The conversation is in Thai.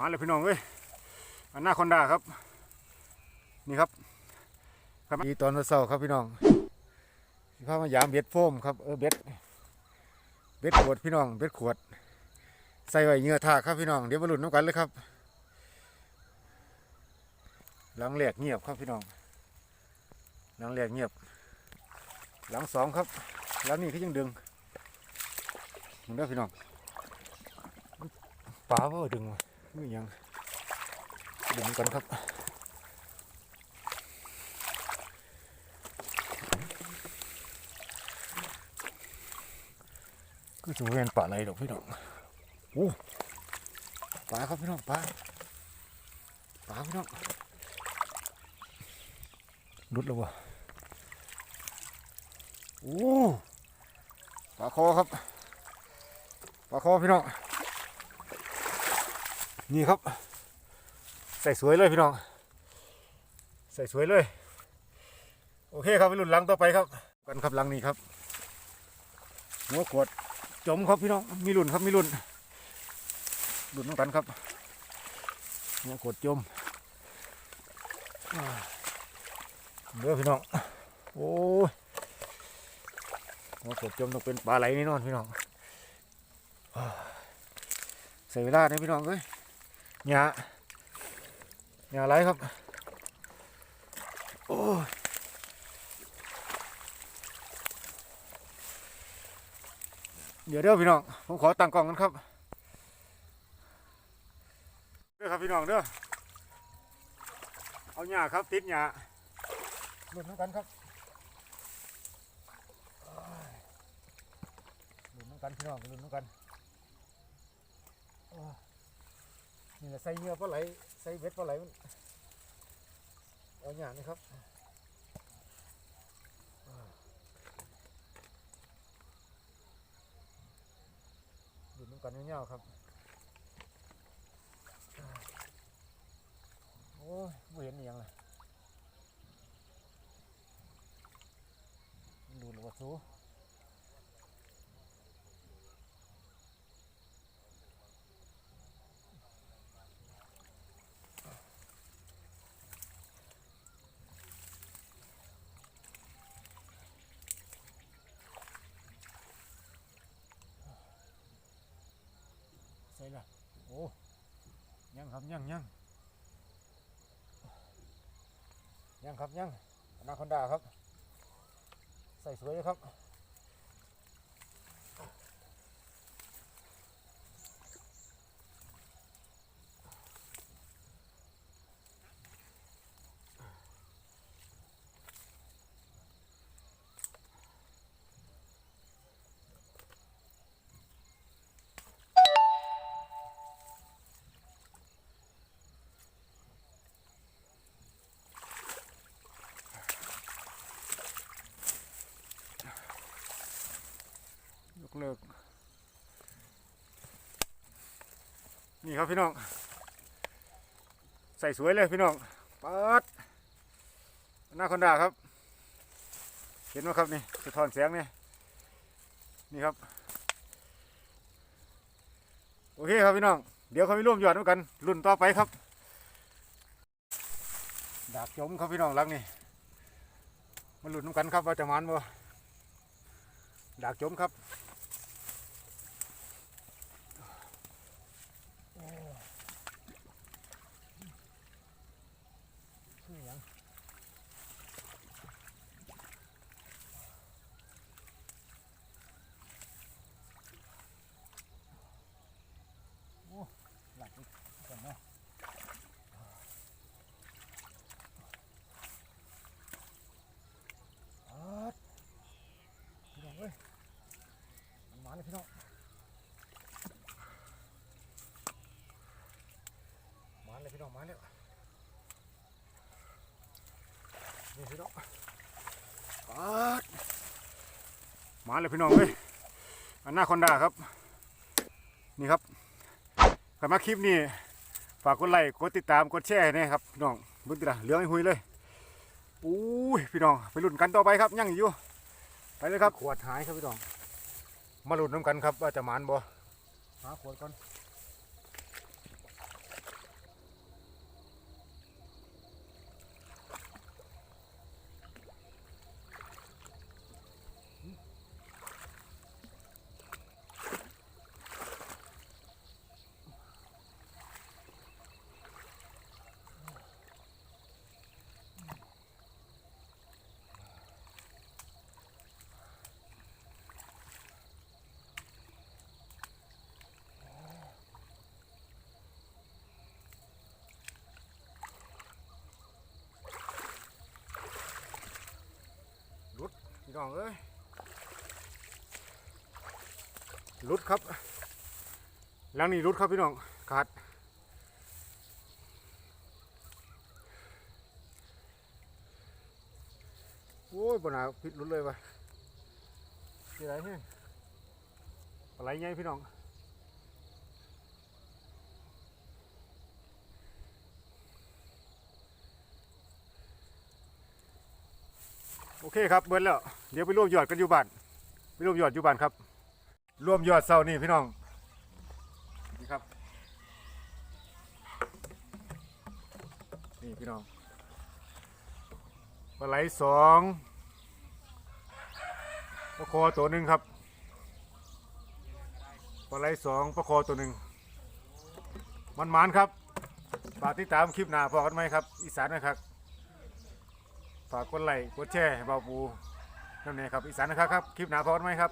มาเลยพี่น้องเอ้ยอันหน้าคอนดาครับ นี่ครับครับดีตอนเช้าๆครับพี่น้องสิพามายามเบ็ดโฟมครับเออเบ็ดเบ็ดขวดพี่น้องเบ็ดขวด ใส่ไว้เหงื่อทากครับพี่น้องเดี๋ยวมาหลุ้นน้ำกันเลยครับหลังแหลกเงียบครับพี่น้องหลังแหลกเงียบ หลังสองครับหลังนี้ที่ยังดึงมึงเด้อพี่น้องปลาว่าดึงมา ไม่ยังดึงกันครับก็จะเป็นปลาอะไรดอกพี่น้องโอ้ปลาครับพี่น้องปลาปลาพี่น้องหลุดแล้ววะโอ้ปลาคอครับปลาคอพี่น้อง นี่ครับ ใส่สวยเลยพี่น้อง ใส่สวยเลย โอเคครับไปรุ่นลังต่อไปครับ กันครับลังนี้ครับ หัวขวดจมครับพี่น้อง มีรุ่นครับมีรุ่นรุ่นน้องกันครับ หัวขวดจมเด้อพี่น้อง โอ้ยหัวกบจมต้องเป็นปลาไหลแน่นอนพี่น้องใส่เวลาเนี่ยพี่น้องเอ้ย หยาหยาไหลครับ โอ้เดี๋ยวเด้อพี่น้อง ผมขอตั้งกล้องกันครับ เด้อครับพี่น้องเด้อ เอาหญ้าครับติดหญ้าลุ้นน้ำกันครับลุ้นน้ำกันพี่น้องลุ้นน้ำกัน นี่แหละใส่เงื่อปลาไหลใส่เบ็ดปลาไหลมันเอาอย่างนี้ครับลุ้นน้ำกันเงี้ยวๆครับ โอ้ยไม่เห็นอหย่างเลยดูหรือว่าซูใส่ ละโอ้ยังครับยังยังยังครับยังอนาคอนดาครับ ใส่สวยเลยครับ เลิก นี่ครับพี่น้อง ใส่สวยเลยพี่น้องปัดอนาคอนดาครับ เห็นไหมครับนี่สะท้อนแสงนี่นี่ครับ โอเคครับพี่น้อง เดี๋ยวเขาไปร่วมหยอดด้วยกัน รุ่นต่อไปครับ ดาบจมครับพี่น้องรักนี่มาลุ้นน้ำกันครับว่าจะมันบ่ดาบจมครับ ชื่อหยังโอ้หลับอีกก่อนเนาะอาดพี่น้องเอ้ยมันมาเลยพี่น้องมาเลยพี่น้ องมาเลยนี่พี่น้องปาดมาเลยพี่น้องเอ้ยอันหน้าคอนดาครับ นี่ครับใครมาคลิปนี้ฝากกดไลค์กดติดตามกดแชร์ให้นะครับพี่น้องเบึ้งติละเหลืองให้หุยเลยอู้ยพี่น้องไปลุ้นกันต่อไปครับยังอยู่ไปเลยครับขวดหายครับพี่น้องมาลุ้นน้ำกันครับว่าจะหมานบ่หาขวดก่อน น้องเอ้ยรุดครับ แล้วนี่รุดครับพี่น้องขาดโอ้ยปนาพิษรุดเลยวะอะไรเฮ้ยอะไรไงพี่น้อง โอเคครับเบิดแล้วเดี๋ยวไปรวมยอดกันอยู่บ้านไปรวมยอดอยู่บ้านครับ รวมยอดเศร้านี่พี่น้องนี่ครับนี่พี่น้องปลาไหลสองปลาคอตัวหนึ่งครับปลาไหลสองปลาคอตัวหนึ่งมันมันครับฝากติดตามคลิปหน้าพอกันไหมครับ อีสานนะครับ ฝากกดไลค์กดแชร์ให้เบาปูนั่นเองครับอีสานนะครับครับ คลิปหน้าพร้อมไหมครับ